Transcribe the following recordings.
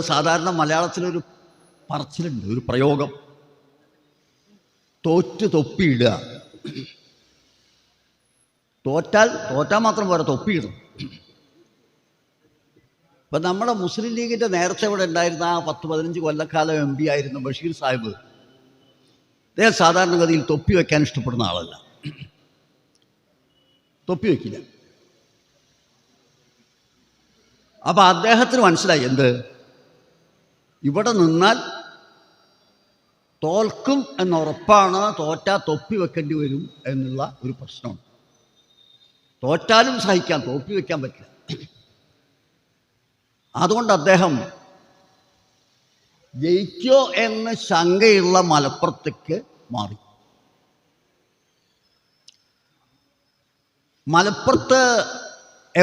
സാധാരണ മലയാളത്തിലൊരു പറച്ചിലുണ്ട് ഒരു പ്രയോഗം. തോറ്റ് തൊപ്പിയിടുക. തോറ്റാൽ തോറ്റാൽ മാത്രം പോരാ തൊപ്പിയിടും. ഇപ്പം നമ്മുടെ മുസ്ലിം ലീഗിന്റെ നേരത്തെ ഇവിടെ ഉണ്ടായിരുന്ന ആ പത്ത് പതിനഞ്ച് കൊല്ലക്കാലം എം പി ആയിരുന്ന ബഷീർ സാഹിബ്. അദ്ദേഹം സാധാരണഗതിയിൽ തൊപ്പി വയ്ക്കാൻ ഇഷ്ടപ്പെടുന്ന ആളല്ല. തൊപ്പി വയ്ക്കില്ല. അപ്പം അദ്ദേഹത്തിന് മനസ്സിലായി എന്ത്? ഇവിടെ നിന്നാൽ തോൽക്കും എന്നുറപ്പാണ് തോറ്റാ തൊപ്പി വെക്കേണ്ടി വരും എന്നുള്ള ഒരു പ്രശ്നമാണ് തോറ്റാലും സഹിക്കാം തൊപ്പി വെക്കാൻ പറ്റില്ല. അതുകൊണ്ട് അദ്ദേഹം ജയിക്കോ എന്ന് ശങ്കയുള്ള മലപ്പുറത്തേക്ക് മാറി. മലപ്പുറത്ത്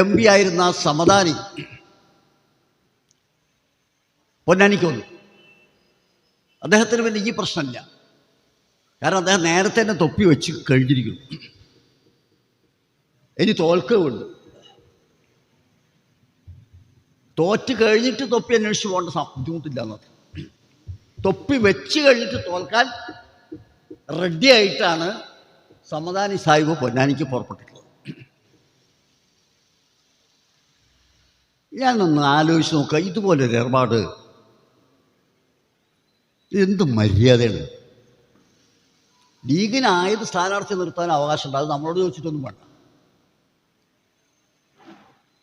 എം പി ആയിരുന്ന സമദാനി പൊന്നാനിക്ക് വന്നു അദ്ദേഹത്തിന് പിന്നെ ഈ പ്രശ്നമില്ല. കാരണം അദ്ദേഹം നേരത്തെ തന്നെ തൊപ്പി വെച്ച് കഴിഞ്ഞിരിക്കുന്നു. ഇനി തോൽക്കുകയുണ്ട് തോറ്റ് കഴിഞ്ഞിട്ട് തൊപ്പി അന്വേഷിച്ച് പോകേണ്ട ബുദ്ധിമുട്ടില്ല എന്നത് തൊപ്പി വെച്ച് കഴിഞ്ഞിട്ട് തോൽക്കാൻ റെഡി ആയിട്ടാണ് സമദാനി സാഹിബ് പൊന്നാനിക്ക് പുറപ്പെട്ടിട്ടുള്ളത്. ഞാനൊന്ന് ആലോചിച്ച് നോക്കുക. ഇതുപോലൊരു ഏർപ്പാട് എന്ത് മര്യാദയാണ്? ലീഗിനായത് സ്ഥാനാർത്ഥി നിർത്താൻ അവകാശമുണ്ട്. അത് നമ്മളോട് ചോദിച്ചിട്ടൊന്നും വേണ്ട.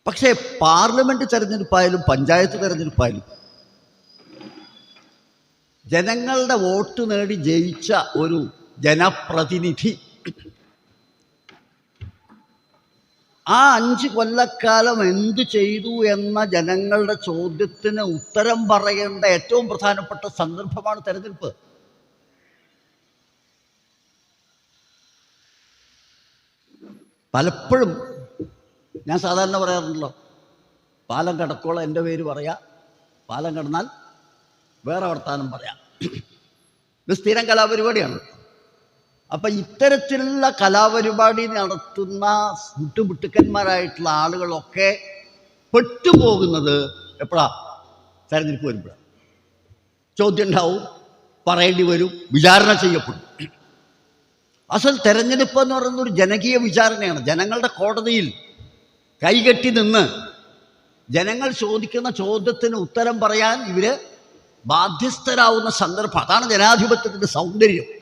പക്ഷേ പാർലമെന്റ് തെരഞ്ഞെടുപ്പായാലും പഞ്ചായത്ത് തെരഞ്ഞെടുപ്പായാലും ജനങ്ങളുടെ വോട്ട് നേടി ജയിച്ച ഒരു ജനപ്രതിനിധി ആ അഞ്ച് കൊല്ലക്കാലം എന്തു ചെയ്തു എന്ന ജനങ്ങളുടെ ചോദ്യത്തിന് ഉത്തരം പറയേണ്ട ഏറ്റവും പ്രധാനപ്പെട്ട സന്ദർഭമാണ് തെരഞ്ഞെടുപ്പ്. പലപ്പോഴും ഞാൻ സാധാരണ പറയാറുണ്ടല്ലോ പാലം കടക്കോളം എന്റെ പേര് പറയാ പാലം കടന്നാൽ വേറെ വർത്താനം പറയാം. ഇത് സ്ഥിരം കലാപരിപാടിയാണ്. അപ്പം ഇത്തരത്തിലുള്ള കലാപരിപാടി നടത്തുന്ന മുട്ടുമുട്ടുക്കന്മാരായിട്ടുള്ള ആളുകളൊക്കെ പെട്ടുപോകുന്നത് എപ്പോഴാ തെരഞ്ഞെടുപ്പ് വരുമ്പോഴാണ് ചോദ്യം ഉണ്ടാവും പറയേണ്ടി വരും വിചാരണ ചെയ്യപ്പെടും. അസൽ തെരഞ്ഞെടുപ്പ് എന്ന് പറയുന്ന ഒരു ജനകീയ വിചാരണയാണ്. ജനങ്ങളുടെ കോടതിയിൽ കൈകെട്ടി നിന്ന് ജനങ്ങൾ ചോദിക്കുന്ന ചോദ്യത്തിന് ഉത്തരം പറയാൻ ഇവർ ബാധ്യസ്ഥരാവുന്ന സന്ദർഭം. അതാണ് ജനാധിപത്യത്തിന്റെ സൗന്ദര്യം.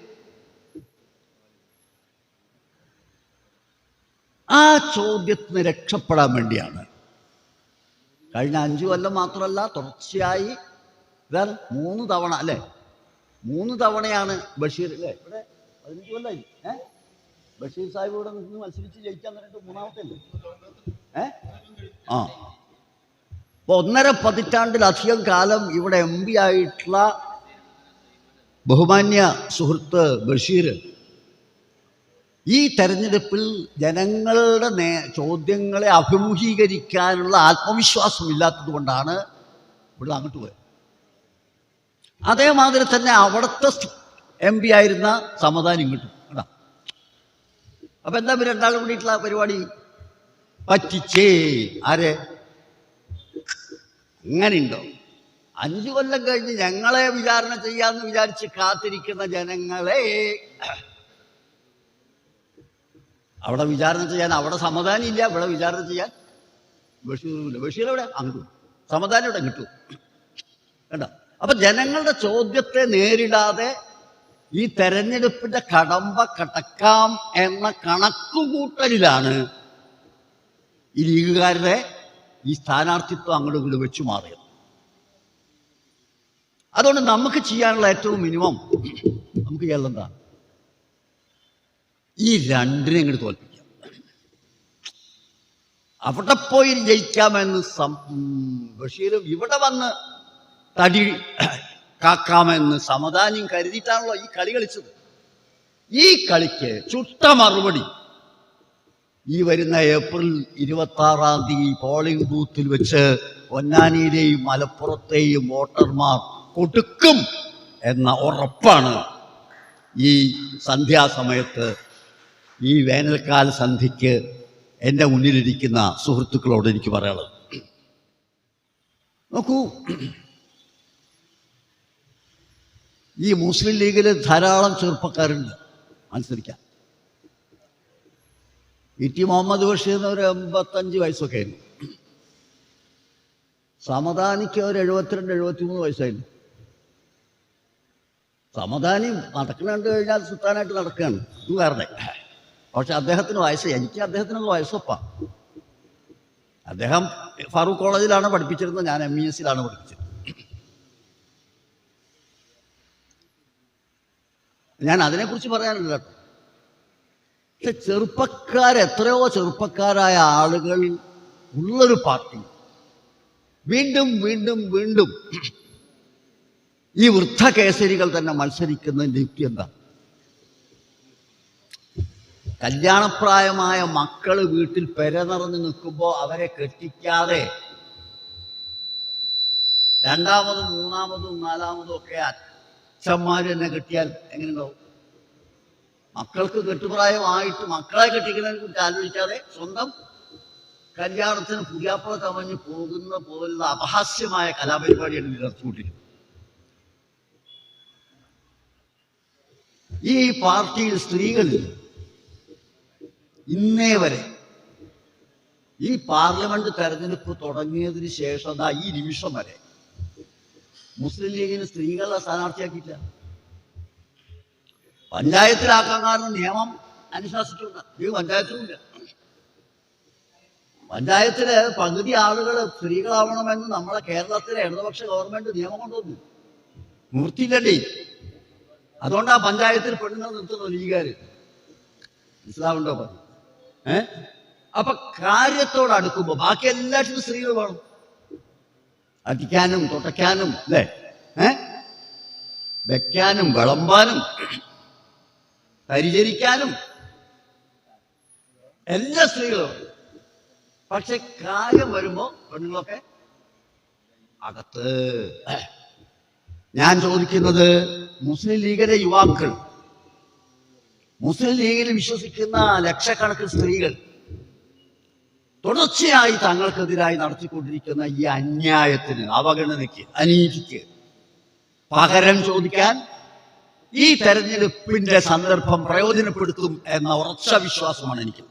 ആ ചോദ്യത്തിന് രക്ഷപ്പെടാൻ വേണ്ടിയാണ്. കഴിഞ്ഞ അഞ്ചു കൊല്ലം മാത്രമല്ല തുടർച്ചയായി വേറെ മൂന്ന് തവണ അല്ലേ? മൂന്ന് തവണയാണ് ബഷീർ അല്ലേ? ഇവിടെ പതിനഞ്ച് കൊല്ലായി. ഏ? ബഷീർ സാഹിബ് ഇവിടെ നിന്ന് മത്സരിച്ച് ജയിക്കാൻ പറഞ്ഞിട്ട് മൂന്നാമത്തെ അല്ലേ? ഏ? ആ. അപ്പൊ ഒന്നര പതിറ്റാണ്ടിലധികം കാലം ഇവിടെ എം പി ആയിട്ടുള്ള ബഹുമാന്യ സുഹൃത്ത് ബഷീർ ഈ തെരഞ്ഞെടുപ്പിൽ ജനങ്ങളുടെ നേ ചോദ്യങ്ങളെ അഭിമുഖീകരിക്കാനുള്ള ആത്മവിശ്വാസം ഇല്ലാത്തത് കൊണ്ടാണ് ഇവിടെ അങ്ങോട്ട് പോയത്. അതേമാതിരി തന്നെ അവിടുത്തെ എം പി ആയിരുന്ന സമാധാനം ഇങ്ങോട്ടും. കേട്ടാ അപ്പൊ എന്താ ഇവർ രണ്ടാളും കൂടിയിട്ടുള്ള പരിപാടി? പറ്റിച്ചേ. ആരെ? അങ്ങനെയുണ്ടോ? അഞ്ചു കൊല്ലം കഴിഞ്ഞ് ഞങ്ങളെ വിചാരണ ചെയ്യാന്ന് വിചാരിച്ച് കാത്തിരിക്കുന്ന ജനങ്ങളെ അവിടെ വിചാരണ ചെയ്യാൻ അവിടെ സമാധാനം ഇല്ല ഇവിടെ വിചാരണ ചെയ്യാൻ. ബഷീറില്ല ബഷീർ എവിടെ? അങ്ങോട്ടും. സമാധാനം ഇവിടെ കിട്ടും. വേണ്ട അപ്പൊ ജനങ്ങളുടെ ചോദ്യത്തെ നേരിടാതെ ഈ തെരഞ്ഞെടുപ്പിന്റെ കടമ്പ കടക്കാം എന്ന കണക്കുകൂട്ടലിലാണ് ഈ ലീഗുകാരുടെ ഈ സ്ഥാനാർത്ഥിത്വം അങ്ങോട്ട് ഇങ്ങോട്ട് വെച്ചു മാറിയത്. അതുകൊണ്ട് നമുക്ക് ചെയ്യാനുള്ള ഏറ്റവും മിനിമം നമുക്ക് എന്താ ഈ രണ്ടിനെ ഇങ്ങോട്ട് തോൽപ്പിക്കാം. അവിടെ പോയി ജയിക്കാമെന്ന് ബഷീറും ഇവിടെ വന്ന് തടി കാക്കാമെന്ന് സമദാനം കരുതിയിട്ടാണല്ലോ ഈ കളി കളിച്ചത്. ഈ കളിക്ക് ചുട്ട മറുപടി ഈ വരുന്ന ഏപ്രിൽ ഇരുപത്തി ആറാം തീയതി പോളിംഗ് ബൂത്തിൽ വെച്ച് പൊന്നാനിയിലെയും മലപ്പുറത്തെയും വോട്ടർമാർ കൊടുക്കും എന്ന ഉറപ്പാണ് ഈ സന്ധ്യാസമയത്ത് ഈ വേനൽക്കാല സന്ധിക്ക് എന്റെ മുന്നിലിരിക്കുന്ന സുഹൃത്തുക്കളോട് എനിക്ക് പറയാനുള്ളത്. നോക്കൂ ഈ മുസ്ലിം ലീഗിൽ ധാരാളം ചെറുപ്പക്കാരുണ്ട്. മത്സരിക്കാൻ. ഇ ടി മുഹമ്മദ് ബഷീർ എന്ന് ഒരു എൺപത്തഞ്ച് വയസ്സൊക്കെ ആയിരുന്നു സമദാനിക്ക് ഒരു എഴുപത്തിരണ്ട് എഴുപത്തിമൂന്ന് വയസ്സായിരുന്നു. സമദാനി നടക്കണ കണ്ടു കഴിഞ്ഞാൽ സുത്താനായിട്ട് നടക്കുകയാണ്. വേറെ പക്ഷെ അദ്ദേഹത്തിന് വയസ്സ് എനിക്ക് അദ്ദേഹത്തിനൊക്കെ വയസ്സൊപ്പ. അദ്ദേഹം ഫാറൂഖ് കോളേജിലാണ് പഠിപ്പിച്ചിരുന്നത് ഞാൻ എം ഇ എസിലാണ് പഠിപ്പിച്ചത് ഞാൻ അതിനെക്കുറിച്ച് പറയാനില്ല പക്ഷെ ചെറുപ്പക്കാർ എത്രയോ ചെറുപ്പക്കാരായ ആളുകൾ ഉള്ളൊരു പാർട്ടി. വീണ്ടും വീണ്ടും വീണ്ടും ഈ വൃദ്ധ കേസരികൾ തന്നെ മത്സരിക്കുന്നതിന്റെ യുക്തി എന്താ? കല്യാണപ്രായമായ മക്കൾ വീട്ടിൽ പെര നിറഞ്ഞു നിൽക്കുമ്പോൾ അവരെ കെട്ടിക്കാതെ. രണ്ടാമതും മൂന്നാമതും നാലാമതും ഒക്കെ അച്ഛന്മാർ തന്നെ കെട്ടിയാൽ എങ്ങനെയുണ്ടാവും? മക്കൾക്ക് കെട്ടുപ്രായമായിട്ട് മക്കളെ കെട്ടിക്കുന്നതിനെ കുറിച്ച് ആലോചിക്കാതെ സ്വന്തം കല്യാണത്തിന് പുതിയാപ്പുറ കവഞ്ഞ് പോകുന്ന പോലുള്ള അപഹാസ്യമായ കലാപരിപാടിയാണ് നടത്തിക്കൊണ്ടിരിക്കുന്നത് ഈ പാർട്ടിയിൽ സ്ത്രീകൾ ഇന്നേ വരെ ഈ പാർലമെന്റ് തെരഞ്ഞെടുപ്പ് തുടങ്ങിയതിന് ശേഷം ഈ നിമിഷം വരെ മുസ്ലിം ലീഗിന് സ്ത്രീകളെ സ്ഥാനാർത്ഥിയാക്കിയില്ല പഞ്ചായത്തിലാക്കാൻ കാരണം നിയമം അനുശാസിച്ചിട്ടുണ്ട്. ഈ പഞ്ചായത്തിലുമില്ല. പഞ്ചായത്തിൽ പകുതി ആളുകൾ സ്ത്രീകളാവണമെന്ന് നമ്മളെ കേരളത്തിലെ ഇടതുപക്ഷ ഗവൺമെന്റ് നിയമം കൊണ്ടുവന്നു. നിർത്തിയില്ലേ അതുകൊണ്ടാ പഞ്ചായത്തിൽ പെണ്ണുങ്ങൾ നിർത്തുന്നത് ലീഗാര് മനസ്സിലാവുണ്ടോ പറഞ്ഞു അപ്പൊ കാര്യത്തോട് അടുക്കുമ്പോ ബാക്കി എല്ലാറ്റിനും സ്ത്രീകൾ വേണം. അടിക്കാനും തുടയ്ക്കാനും അല്ലേ? ഏ? വെക്കാനും വിളമ്പാനും പരിചരിക്കാനും എല്ലാ സ്ത്രീകളും പക്ഷെ കാര്യം വരുമ്പോ പെണ്ണുങ്ങളൊക്കെ അകത്ത്. ഞാൻ ചോദിക്കുന്നത് മുസ്ലിം ലീഗിലെ യുവാക്കൾ മുസ്ലിം ലീഗിൽ വിശ്വസിക്കുന്ന ലക്ഷക്കണക്കിന് സ്ത്രീകൾ തുടർച്ചയായി തങ്ങൾക്കെതിരായി നടത്തിക്കൊണ്ടിരിക്കുന്ന ഈ അന്യായത്തിന് അവഗണനയ്ക്ക് അനീതിക്ക് പകരം ചോദിക്കാൻ ഈ തെരഞ്ഞെടുപ്പിന്റെ സന്ദർഭം പ്രയോജനപ്പെടുത്തും എന്ന ഉറച്ച വിശ്വാസമാണ് എനിക്ക്